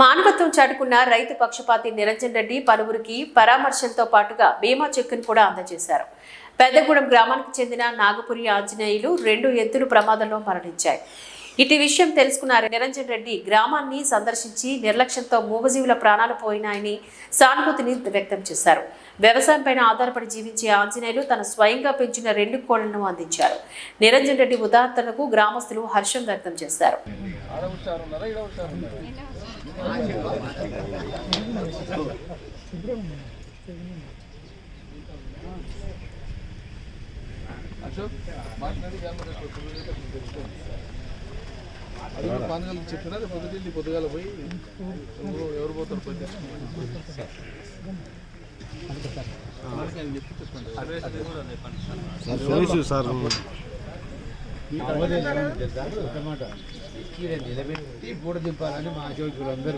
మానవత్వం చాటుకున్న రైతు పక్షపాతి నిరంజన్ రెడ్డి పలువురికి పరామర్శంతో పాటుగా బీమా చెక్కును కూడా అందజేశారు. పెద్దగూడెం గ్రామానికి చెందిన నాగపురి ఆంజనేయులు రెండు ఎద్దులు ప్రమాదంలో మరణించాయి. ఇటు విషయం తెలుసుకున్న నిరంజన్ రెడ్డి. గ్రామాన్ని సందర్శించి నిర్లక్ష్యంతో మూగజీవుల ప్రాణాలు పోయినాయని సానుభూతిని వ్యక్తం చేశారు. వ్యవసాయంపైన ఆధారపడి జీవించే ఆంజనేయులు తన స్వయంగా పెంచిన రెండు కోళ్ళను అందించారు. నిరంజన్ రెడ్డి ఉదాహరణకు గ్రామస్తులు హర్షం వ్యక్తం చేశారు. అశోక్ మాట్లాడి అది కూడా పానగల్ చెప్పినా రేపు పొద్దుకెళ్ళి పొద్దుగాల పోయి ఎవరు ఎవరు పోతారు పోయి నిలబెట్టి పూట దింపాలని మా జోకులందరూ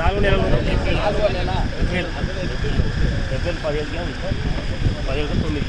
నాలుగు నెలలు నాలుగో నెల ఏప్రిల్ పదిహేను పదిహేను తొమ్మిది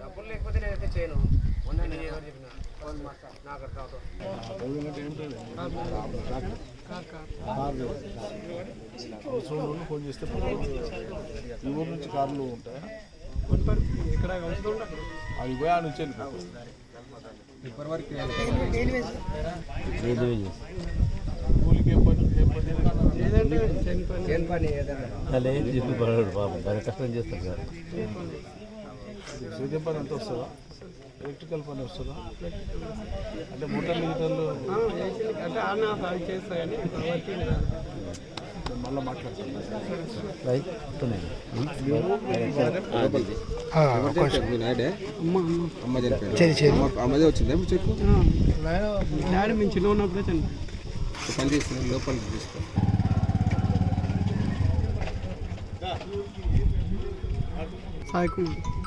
డబ్బులు లేకపోతే నేనైతే చేయను. మొన్న నేను ఎవరు చెప్పినా? ఫోన్ చేస్తే ఈ ఊరు నుంచి కార్లు ఉంటాయా అవి పోయి ఆ నుంచి కూలికి చెప్పి పడడు పాపం కష్టం చేస్తారు సార్ సేద్యం పని ఎంత వస్తుందా ఎలక్ట్రికల్ పని వస్తుందా అంటే మోటార్ లీటర్లు మళ్ళీ మాట్లాడతాను అమ్మదే వచ్చిందా మీ చెక్కు డాడీ మేము చిన్న ఉన్నప్పుడే చనిపోయింది పని చేస్తున్నాం లోపలికి తీసుకో సాయి కుమార్.